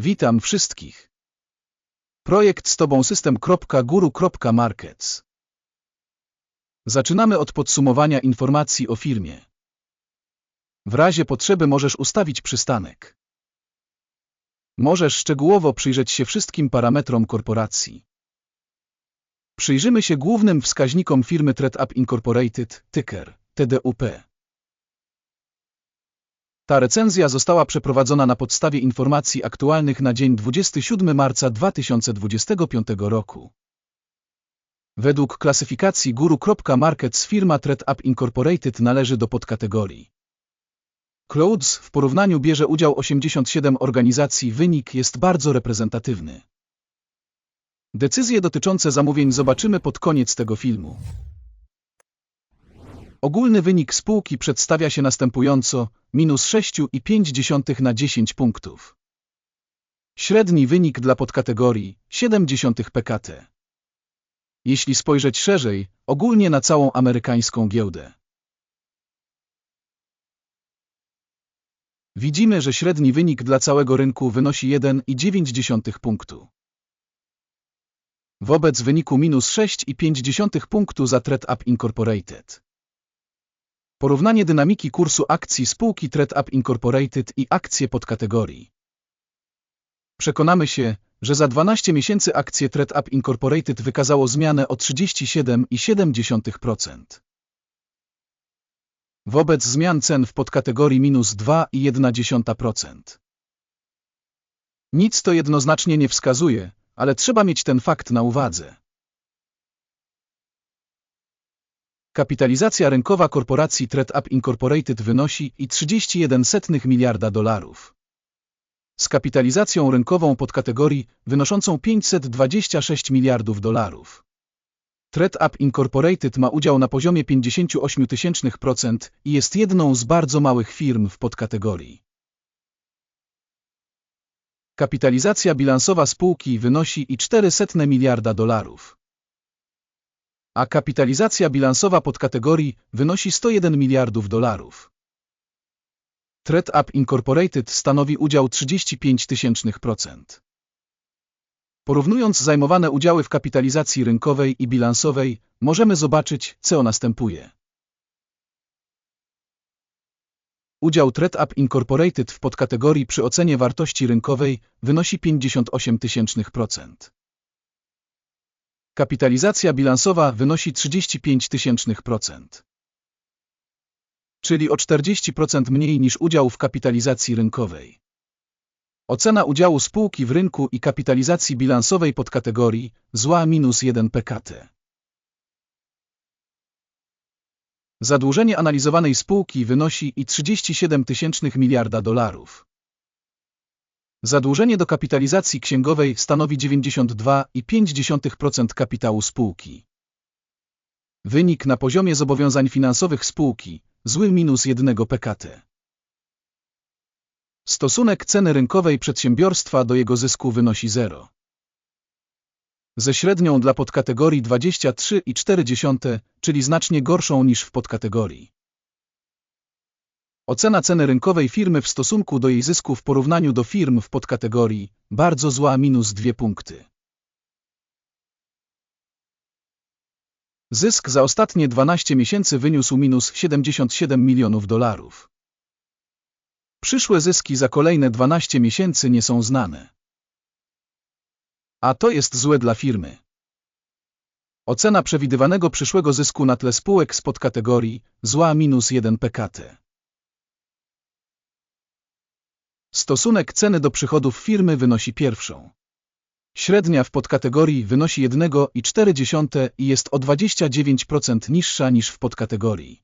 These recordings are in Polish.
Witam wszystkich. Projekt z Tobą system.guru.markets. Zaczynamy od podsumowania informacji o firmie. W razie potrzeby możesz ustawić przystanek. Możesz szczegółowo przyjrzeć się wszystkim parametrom korporacji. Przyjrzymy się głównym wskaźnikom firmy ThreadUp Incorporated, ticker TDUP. Ta recenzja została przeprowadzona na podstawie informacji aktualnych na dzień 27 marca 2025 roku. Według klasyfikacji guru.markets firma ThreadUp Incorporated należy do podkategorii Clouds w porównaniu bierze udział 87 organizacji, wynik jest bardzo reprezentatywny. Decyzje dotyczące zamówień zobaczymy pod koniec tego filmu. Ogólny wynik spółki przedstawia się następująco, minus 6,5 na 10 punktów. Średni wynik dla podkategorii 0,7 PKT. Jeśli spojrzeć szerzej, ogólnie na całą amerykańską giełdę. Widzimy, że średni wynik dla całego rynku wynosi 1,9 punktu. Wobec wyniku minus 6,5 punktu za ThreadUp Incorporated. Porównanie dynamiki kursu akcji spółki ThreadUp Incorporated i akcje podkategorii. Przekonamy się, że za 12 miesięcy akcje ThreadUp Incorporated wykazało zmianę o 37,7%. Wobec zmian cen w podkategorii minus 2,1%. Nic to jednoznacznie nie wskazuje, ale trzeba mieć ten fakt na uwadze. Kapitalizacja rynkowa korporacji ThreadUp Incorporated wynosi i 31,1 miliarda dolarów. Z kapitalizacją rynkową podkategorii wynoszącą 526 miliardów dolarów. ThreadUp Incorporated ma udział na poziomie 58% i jest jedną z bardzo małych firm w podkategorii. Kapitalizacja bilansowa spółki wynosi i 400 miliarda dolarów. A kapitalizacja bilansowa podkategorii wynosi 101 miliardów dolarów. ThreadUp Incorporated stanowi udział 35%. Porównując zajmowane udziały w kapitalizacji rynkowej i bilansowej, możemy zobaczyć, co następuje. Udział ThreadUp Incorporated w podkategorii przy ocenie wartości rynkowej wynosi 58%. Kapitalizacja bilansowa wynosi 35%. Czyli o 40% mniej niż udział w kapitalizacji rynkowej. Ocena udziału spółki w rynku i kapitalizacji bilansowej podkategorii zła minus 1 PKT. Zadłużenie analizowanej spółki wynosi i 37 tysięcznych miliarda dolarów. Zadłużenie do kapitalizacji księgowej stanowi 92,5% kapitału spółki. Wynik na poziomie zobowiązań finansowych spółki zły minus 1 PKT. Stosunek ceny rynkowej przedsiębiorstwa do jego zysku wynosi 0. Ze średnią dla podkategorii 23,4, czyli znacznie gorszą niż w podkategorii. Ocena ceny rynkowej firmy w stosunku do jej zysku w porównaniu do firm w podkategorii bardzo zła minus 2 punkty. Zysk za ostatnie 12 miesięcy wyniósł minus 77 milionów dolarów. Przyszłe zyski za kolejne 12 miesięcy nie są znane. A to jest złe dla firmy. Ocena przewidywanego przyszłego zysku na tle spółek z podkategorii zła minus 1 PKT. Stosunek ceny do przychodów firmy wynosi pierwszą. Średnia w podkategorii wynosi 1,4 i jest o 29% niższa niż w podkategorii.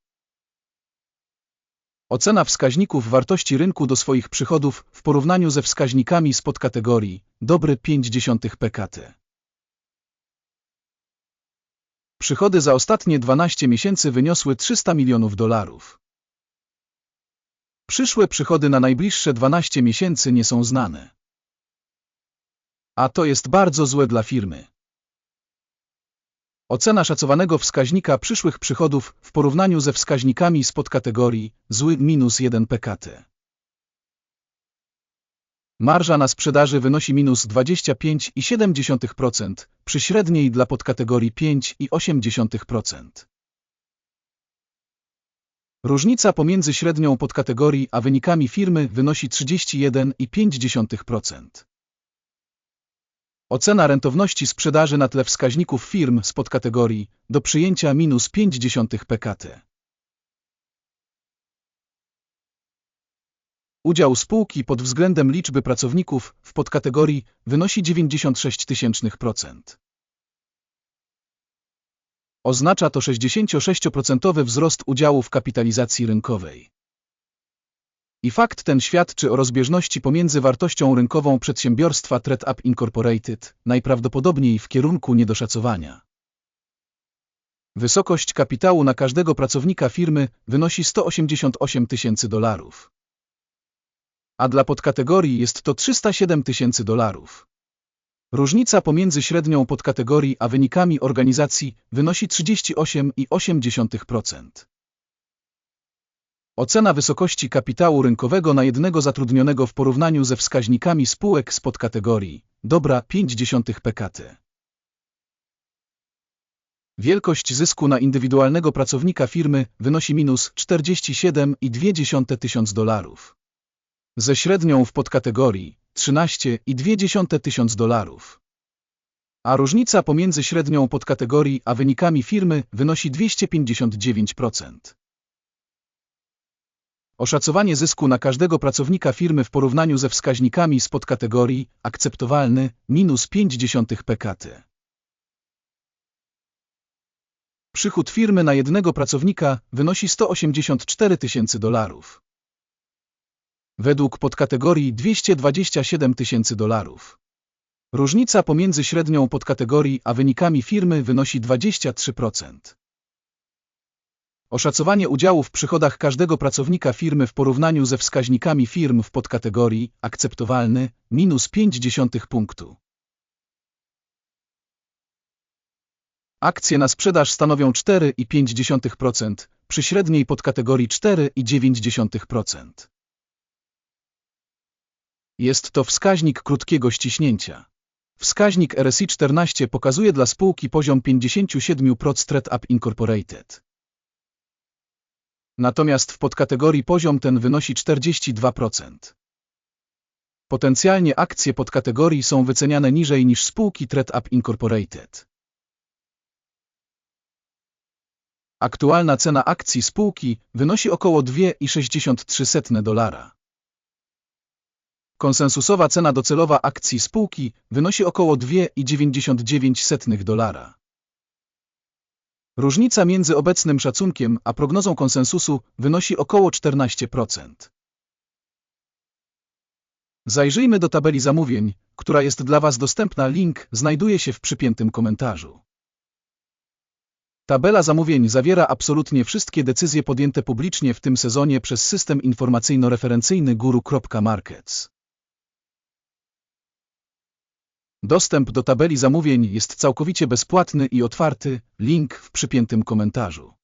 Ocena wskaźników wartości rynku do swoich przychodów w porównaniu ze wskaźnikami z podkategorii dobry 0,5 PKT. Przychody za ostatnie 12 miesięcy wyniosły 300 milionów dolarów. Przyszłe przychody na najbliższe 12 miesięcy nie są znane. A to jest bardzo złe dla firmy. Ocena szacowanego wskaźnika przyszłych przychodów w porównaniu ze wskaźnikami z podkategorii zły minus 1 PKT. Marża na sprzedaży wynosi minus 25,7% przy średniej dla podkategorii 5,8%. Różnica pomiędzy średnią podkategorii a wynikami firmy wynosi 31,5%. Ocena rentowności sprzedaży na tle wskaźników firm z podkategorii do przyjęcia minus 0,5 PKT. Udział spółki pod względem liczby pracowników w podkategorii wynosi 96%. Oznacza to 66% wzrost udziału w kapitalizacji rynkowej. I fakt ten świadczy o rozbieżności pomiędzy wartością rynkową przedsiębiorstwa ThreadUp Incorporated, najprawdopodobniej w kierunku niedoszacowania. Wysokość kapitału na każdego pracownika firmy wynosi 188 tysięcy dolarów. A dla podkategorii jest to 307 tysięcy dolarów. Różnica pomiędzy średnią podkategorii a wynikami organizacji wynosi 38,8%. Ocena wysokości kapitału rynkowego na jednego zatrudnionego w porównaniu ze wskaźnikami spółek z podkategorii dobra 0,5 PKT. Wielkość zysku na indywidualnego pracownika firmy wynosi minus 47,2 tysiąc dolarów. Ze średnią w podkategorii 13,2 tysiąc dolarów. A różnica pomiędzy średnią podkategorii a wynikami firmy wynosi 259%. Oszacowanie zysku na każdego pracownika firmy w porównaniu ze wskaźnikami z podkategorii akceptowalny minus 0,5 PKT. Przychód firmy na jednego pracownika wynosi 184 tysięcy dolarów. Według podkategorii 227 tysięcy dolarów. Różnica pomiędzy średnią podkategorii a wynikami firmy wynosi 23%. Oszacowanie udziału w przychodach każdego pracownika firmy w porównaniu ze wskaźnikami firm w podkategorii akceptowalny minus 0,5 punktu. Akcje na sprzedaż stanowią 4,5% przy średniej podkategorii 4,9%. Jest to wskaźnik krótkiego ściśnięcia. Wskaźnik RSI 14 pokazuje dla spółki poziom 57% ThreadUp Incorporated. Natomiast w podkategorii poziom ten wynosi 42%. Potencjalnie akcje podkategorii są wyceniane niżej niż spółki ThreadUp Incorporated. Aktualna cena akcji spółki wynosi około 2,63 dolara. Konsensusowa cena docelowa akcji spółki wynosi około 2,99 dolara. Różnica między obecnym szacunkiem a prognozą konsensusu wynosi około 14%. Zajrzyjmy do tabeli zamówień, która jest dla Was dostępna. Link znajduje się w przypiętym komentarzu. Tabela zamówień zawiera absolutnie wszystkie decyzje podjęte publicznie w tym sezonie przez system informacyjno-referencyjny guru.markets. Dostęp do tabeli zamówień jest całkowicie bezpłatny i otwarty, link w przypiętym komentarzu.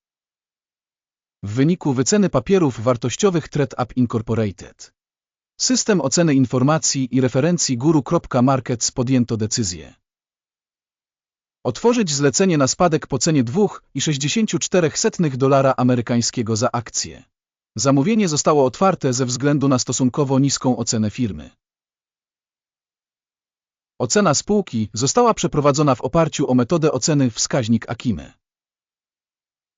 W wyniku wyceny papierów wartościowych ThreadUp Incorporated. System oceny informacji i referencji guru.markets podjęto decyzję. Otworzyć zlecenie na spadek po cenie 2,64 dolara amerykańskiego za akcję. Zamówienie zostało otwarte ze względu na stosunkowo niską ocenę firmy. Ocena spółki została przeprowadzona w oparciu o metodę oceny wskaźnik Akime.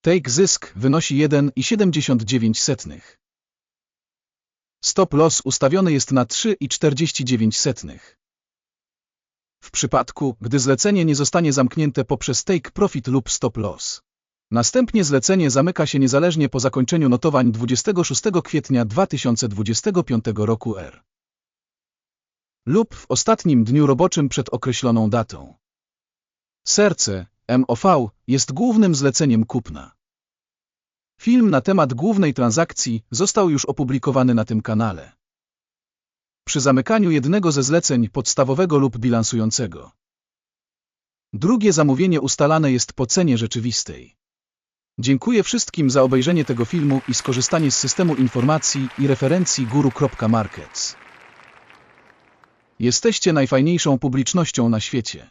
Take zysk wynosi 1,79. Stop loss ustawiony jest na 3,49. W przypadku, gdy zlecenie nie zostanie zamknięte poprzez take profit lub stop loss. Następnie zlecenie zamyka się niezależnie po zakończeniu notowań 26 kwietnia 2025 roku R lub w ostatnim dniu roboczym przed określoną datą. Serce, MOV, jest głównym zleceniem kupna. Film na temat głównej transakcji został już opublikowany na tym kanale. Przy zamykaniu jednego ze zleceń podstawowego lub bilansującego. Drugie zamówienie ustalane jest po cenie rzeczywistej. Dziękuję wszystkim za obejrzenie tego filmu i skorzystanie z systemu informacji i referencji guru.markets. Jesteście najfajniejszą publicznością na świecie.